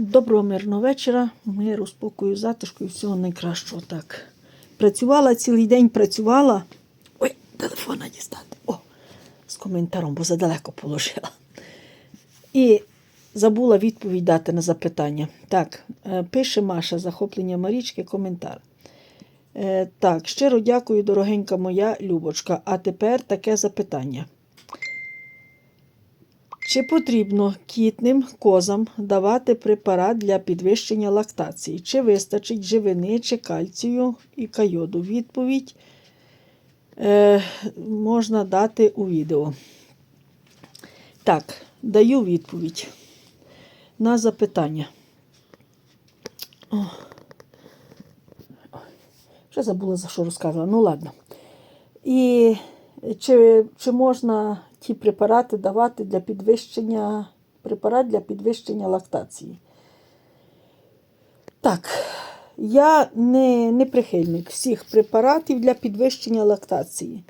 Доброго мирного вечора, миру, спокою, затишку і всього найкращого. Так. Працювала цілий день, працювала. Ой, телефона дістати. О, з коментарем, бо задалеко положила. І забула відповідь дати на запитання. Так, е, пише Маша, захоплення Марічки, коментар. Е, Так, щиро дякую, дорогенька моя Любочка. А тепер таке запитання. Чи потрібно кітним козам давати препарат для підвищення лактації? Чи вистачить живини, чи кальцію і кайоду? Відповідь е, можна дати у відео. Так, даю відповідь на запитання. О. Вже забула, за що розказувала. Ну, ладно. І чи, чи можна ті препарати давати для підвищення препарат для підвищення лактації? Так, я не, не прихильник всіх препаратів для підвищення лактації.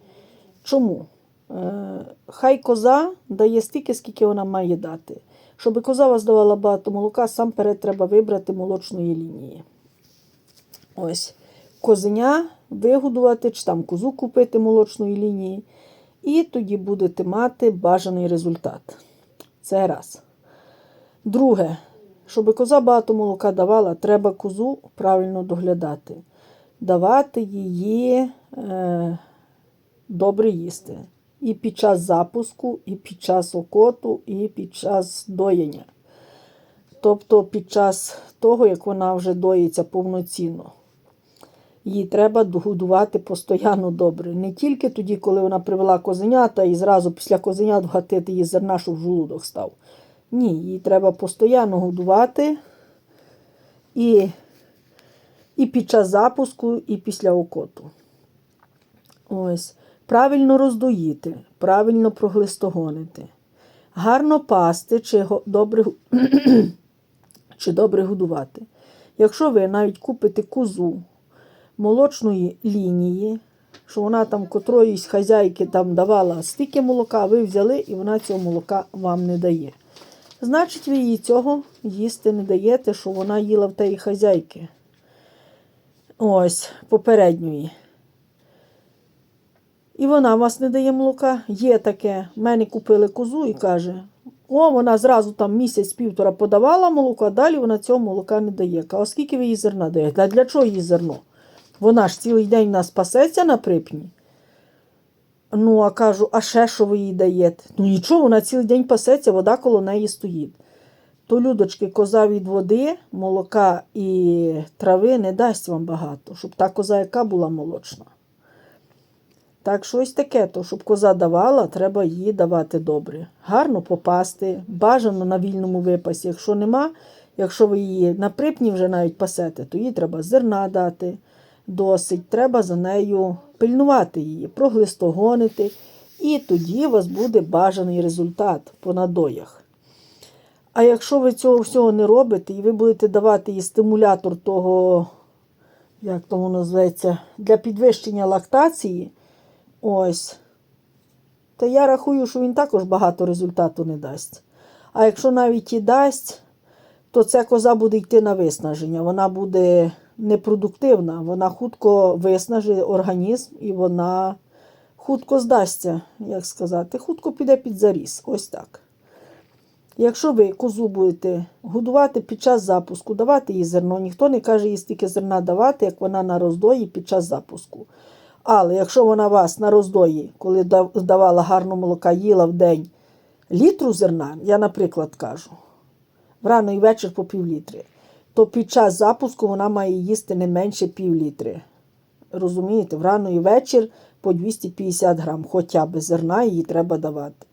Чому? Е, хай коза дає стільки, скільки вона має дати. Щоб коза вас давала багато молока, сам перед треба вибрати молочної лінії. Ось козеня вигодувати, чи там козу купити молочної лінії, і тоді будете мати бажаний результат. Це раз. Друге, щоб коза багато молока давала, треба козу правильно доглядати. Давати її е, добре їсти. І під час запуску, і під час окоту, і під час доєння. Тобто під час того, як вона вже доїться повноцінно. Її треба годувати постійно добре. Не тільки тоді, коли вона привела козенята і зразу після козенят вгатити її зерна, щоб жолудок став. Ні, її треба постійно годувати і, і під час запуску, і після окоту. Ось. Правильно роздоїти, правильно проглистогонити, гарно пасти чи добре, чи добре годувати. Якщо ви навіть купите козу молочної лінії, що вона там котроїсь хазяйки там давала стільки молока, ви взяли і вона цього молока вам не дає. Значить, ви їй цього їсти не даєте, що вона їла в тієї хазяйки. Ось, попередньої. І вона вас не дає молока. Є таке. В мене купили козу і каже: о, вона зразу там місяць-півтора подавала молоко, а далі вона цього молока не дає. А оскільки ви їй зерна даєте? А для чого їй зерно? Вона ж цілий день в нас пасеться на припні. Ну, а кажу, а ще що ви їй даєте? Ну нічого, вона цілий день пасеться, вода коло неї стоїть. То, людочки, коза від води, молока і трави не дасть вам багато, щоб та коза, яка була молочна. Так, щось таке, то щоб коза давала, треба її давати добре. Гарно попасти, бажано на вільному випасі. Якщо нема, якщо ви її на припні вже навіть пасете, то їй треба зерна дати досить. Треба за нею пильнувати її, проглистогонити, і тоді у вас буде бажаний результат по надоях. А якщо ви цього всього не робите, і ви будете давати їй стимулятор того, як тому називається, для підвищення лактації, ось, то я рахую, що він також багато результату не дасть. А якщо навіть і дасть, то ця коза буде йти на виснаження. Вона буде непродуктивна, вона хутко виснажить організм і вона хутко здасться, як сказати, хутко піде під заріз. Ось так. Якщо ви козу будете годувати під час запуску, давати їй зерно, ніхто не каже їй стільки зерна давати, як вона на роздої під час запуску. Але якщо вона вас на роздої, коли дав- давала гарно молока, їла в день літру зерна, я, наприклад, кажу, врано і вечір по пів літри, то під час запуску вона має їсти не менше пів літри. Розумієте, врано і вечір по 250 грам, хоча б зерна їй треба давати.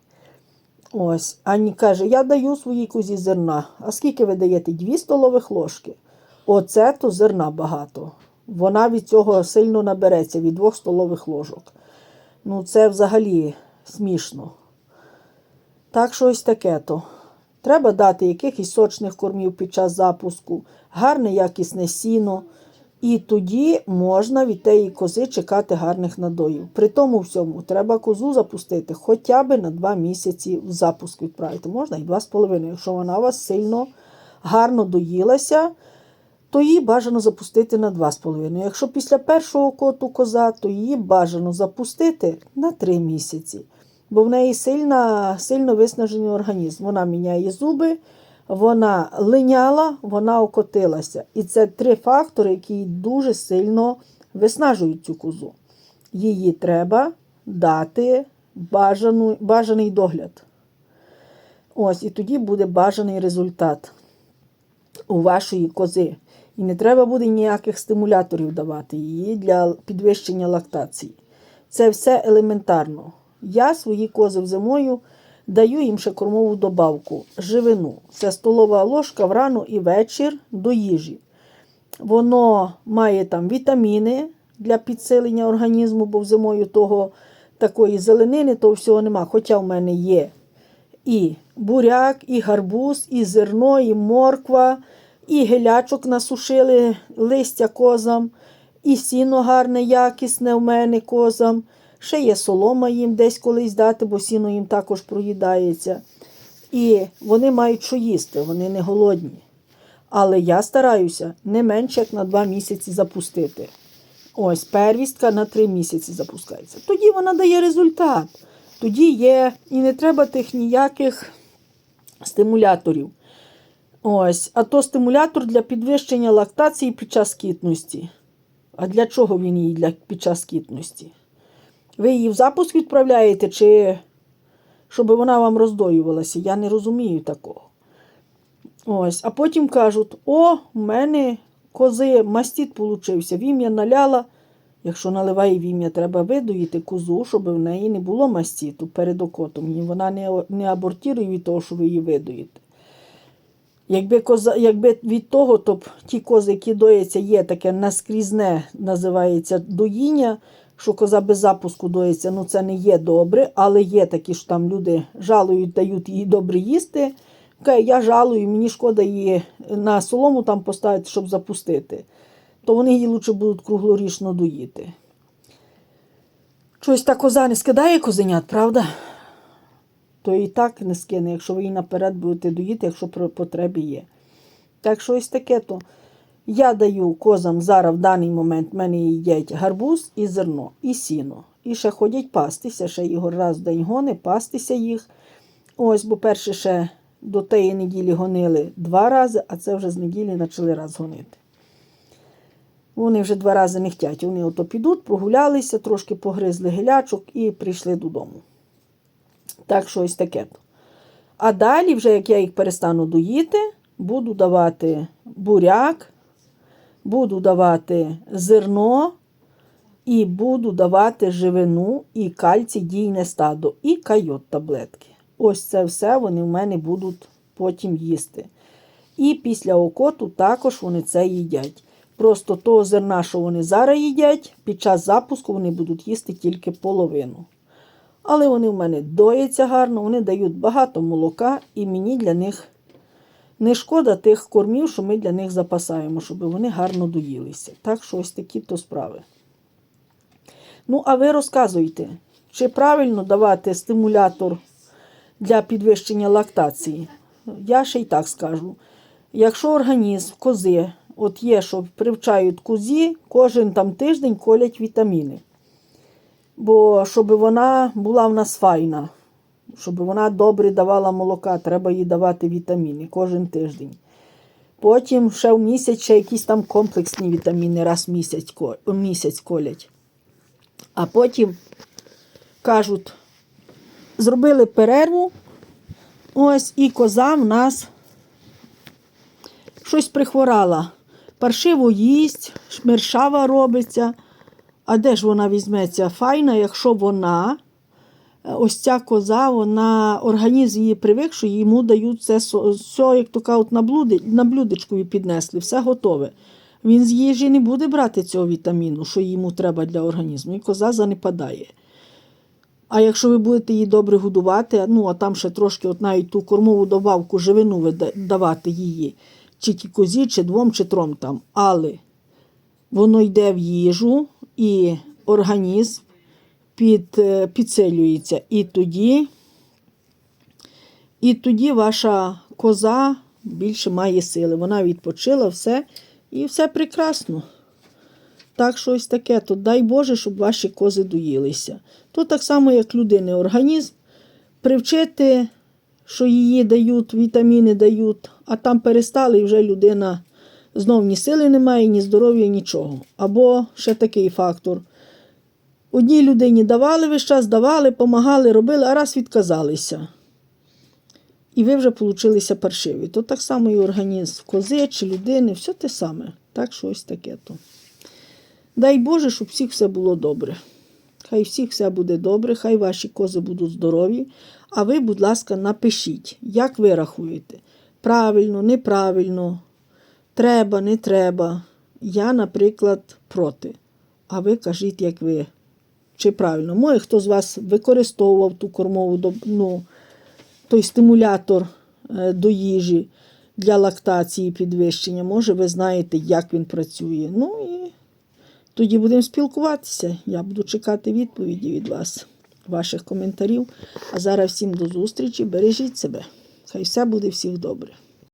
Ось, Ані каже, я даю своїй козі зерна. А скільки ви даєте? Дві столових ложки. Оце то зерна багато. Вона від цього сильно набереться, від двох столових ложок. Ну, це взагалі смішно. Так що ось таке то. Треба дати якихось сочних кормів під час запуску, гарне якісне сіно. І тоді можна від тієї кози чекати гарних надоїв. При тому всьому треба козу запустити хоча б на два місяці в запуск відправити. Можна і два з половиною, якщо вона у вас сильно гарно доїлася, то її бажано запустити на 2,5. Якщо після першого коту коза, то її бажано запустити на 3 місяці. Бо в неї сильна, сильно виснажений організм. Вона міняє зуби, вона линяла, вона окотилася. І це три фактори, які дуже сильно виснажують цю козу. Її треба дати бажану, бажаний догляд. Ось, і тоді буде бажаний результат у вашої кози. І не треба буде ніяких стимуляторів давати її для підвищення лактації. Це все елементарно. Я свої кози зимою даю їм ще кормову добавку, живину. Це столова ложка врану і вечір до їжі. Воно має там вітаміни для підсилення організму, бо зимою того такої зеленини, того всього нема. Хоча в мене є і буряк, і гарбуз, і зерно, і морква, і гелячок насушили листя козам, і сіно гарне, якісне в мене козам. Ще є солома їм десь колись дати, бо сіно їм також проїдається. І вони мають що їсти, вони не голодні. Але я стараюся не менше як на 2 місяці запустити. Ось первістка на 3 місяці запускається. Тоді вона дає результат. Тоді є і не треба тих ніяких стимуляторів. Ось, а то стимулятор для підвищення лактації під час кітності. А для чого він їй для, під час кітності? Ви її в запуск відправляєте, чи щоб вона вам роздоювалася? Я не розумію такого. Ось, А потім кажуть: о, в мене кози мастіт получився, вім'я наляла. Якщо наливає вім'я, треба видоїти козу, щоб в неї не було мастіту перед окотом. І вона не, не абортірує від того, що ви її видоїте. Якби коза, якби від того, то ті кози, які доїться, є таке наскрізне, називається доїння, що коза без запуску доїться, ну це не є добре, але є такі, що там люди жалують, дають їй добре їсти. Каже, я жалую, мені шкода її на солому там поставити, щоб запустити. То вони її лучше будуть круглорічно доїти. Щось та коза не скидає козенят, правда? То і так не скине, якщо ви її наперед будете доїти, якщо про потреби є. Так що ось таке то. Я даю козам зараз в даний момент в мене їдять гарбуз і зерно, і сіно. І ще ходять пастися, ще Ігор раз в день гони, пастися їх. Ось, бо перше ще до тієї неділі гонили два рази, а це вже з неділі почали раз гонити. Вони вже два рази не хочуть. Вони ото підуть, прогулялися, трошки погризли гелячок і прийшли додому. Так що ось таке. А далі, вже як я їх перестану доїти, буду давати буряк, буду давати зерно і буду давати живину і кальцій дійне стадо, і кайот таблетки. Ось це все вони в мене будуть потім їсти. І після окоту також вони це їдять. Просто того зерна, що вони зараз їдять, під час запуску вони будуть їсти тільки половину. Але вони в мене доїться гарно, вони дають багато молока, і мені для них не шкода тих кормів, що ми для них запасаємо, щоб вони гарно доїлися. Так що ось такі то справи. Ну, а ви розказуйте, чи правильно давати стимулятор для підвищення лактації? Я ще й так скажу. Якщо організм кози, от є, що привчають козі, кожен там тиждень колять вітаміни. Бо щоб вона була в нас файна, щоб вона добре давала молока, треба їй давати вітаміни кожен тиждень. Потім ще в місяць ще якісь там комплексні вітаміни раз в місяць, місяць колять. А потім кажуть, зробили перерву, ось і коза в нас щось прихворала. Паршиво їсть, шмиршава робиться. А де ж вона візьметься? Файна, якщо вона, ось ця коза, вона організм її привик, що йому дають це все, як то кажуть, на, блуди, на блюдечкові піднесли, все готове. Він з їжі не буде брати цього вітаміну, що йому треба для організму, і коза занепадає. А якщо ви будете її добре годувати, ну а там ще трошки, от навіть ту кормову добавку, живину ви давати її, чи ті козі, чи двом, чи трьом там. Але воно йде в їжу, і організм під, е, підсилюється. І тоді, і тоді ваша коза більше має сили. Вона відпочила все і все прекрасно. Так, щось таке, то дай Боже, щоб ваші кози доїлися. То так само, як людини організм, привчити, що її дають, вітаміни дають, а там перестали, і вже людина знов ні сили немає, ні здоров'я, нічого. Або ще такий фактор. Одній людині давали весь час, давали, помагали, робили, а раз відказалися. І ви вже получилися паршиві. То так само і організм кози чи людини, все те саме. Так, що ось таке то. Дай Боже, щоб всіх все було добре. Хай всіх все буде добре, хай ваші кози будуть здорові. А ви, будь ласка, напишіть, як ви рахуєте. Правильно, неправильно, треба, не треба. Я, наприклад, проти. А ви кажіть, як ви. Чи правильно? Може, хто з вас використовував ту кормову ну, той стимулятор е, до їжі для лактації підвищення. Може, ви знаєте, як він працює. Ну і тоді будемо спілкуватися. Я буду чекати відповіді від вас, ваших коментарів. А зараз всім до зустрічі. Бережіть себе. Хай все буде всіх добре.